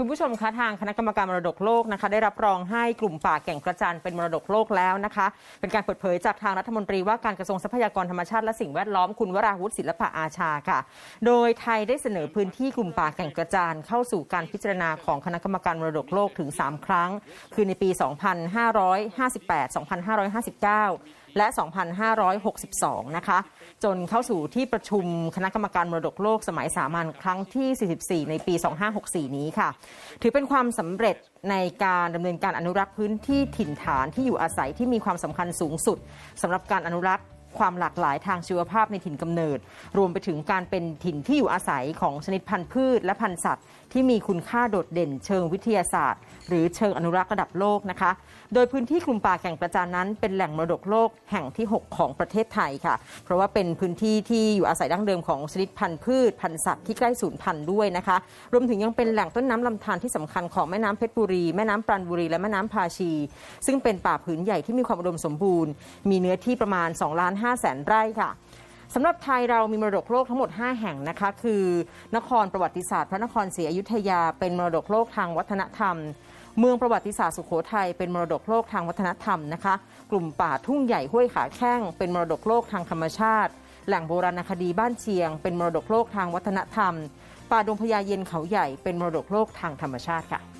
คุณผู้ชมคะทางคณะกรรมการมรดกโลกนะคะ ได้รับรองให้กลุ่มป่าแก่งกระจานเป็นมรดกโลกแล้วนะคะ เป็นการเปิดเผยจากทางรัฐมนตรีว่าการกระทรวงทรัพยากรธรรมชาติและสิ่งแวดล้อมคุณวราวุฒิศิลปะอาชาค่ะ โดยไทยได้เสนอพื้นที่กลุ่มป่าแก่งกระจานเข้าสู่การพิจารณาของคณะกรรมการมรดกโลกถึง 3 ครั้ง คือในปี 2558 2559 และ 2562 นะคะ จนเข้าสู่ที่ประชุมคณะกรรมการมรดกโลกสมัยสามัญครั้งที่ 44 ในปี 2564 นี้ค่ะ ถือเป็นความสำเร็จในการดำเนินการอนุรักษ์พื้นที่ถิ่นฐานที่อยู่อาศัยที่มีความสำคัญสูงสุดสำหรับการอนุรักษ์ ความหลากหลายทางชีวภาพในถิ่นกำเนิด รวมไปถึงการเป็นถิ่นที่อยู่อาศัยของชนิดพันธุ์พืชและพันธุ์สัตว์ ที่มีคุณค่าโดดเด่นเชิงวิทยาศาสตร์ หรือเชิงอนุรักษ์ระดับโลกนะคะ โดยพื้นที่กลุ่มป่าแก่งกระจานนั้นเป็นแหล่งมรดกโลกแห่งที่ 6 ของประเทศไทยค่ะ เพราะว่าเป็นพื้นที่ที่อยู่อาศัยดั้งเดิมของชนิดพันธุ์พืชพันธุ์สัตว์ที่ใกล้สูญพันธุ์ด้วยนะคะ รวมถึงยังเป็นแหล่งต้นน้ำลำธารที่สำคัญของแม่น้ำเพชรบุรี แม่น้ำปราณบุรีและแม่น้ำพาชี ซึ่งเป็นป่าผืนใหญ่ที่มีความอุดมสมบูรณ์ มีเนื้อที่ประมาณ2ล้าน5 5แสนไร่ค่ะสำหรับไทยเรามีมรดกโลกทั้งหมด 5 แห่งนะคะ คือนครประวัติศาสตร์ พระนครศรีอยุธยา เป็นมรดกโลกทางวัฒนธรรม เมืองประวัติศาสตร์สุโขทัยเป็นมรดกโลกทางวัฒนธรรมนะคะ กลุ่มป่าทุ่งใหญ่ห้วยขาแข้ง เป็นมรดกโลกทางธรรมชาติ แหล่งโบราณคดีบ้านเชียง เป็นมรดกโลกทางวัฒนธรรม ป่าดงพญาเย็นเขาใหญ่เป็นมรดกโลกทางธรรมชาติค่ะ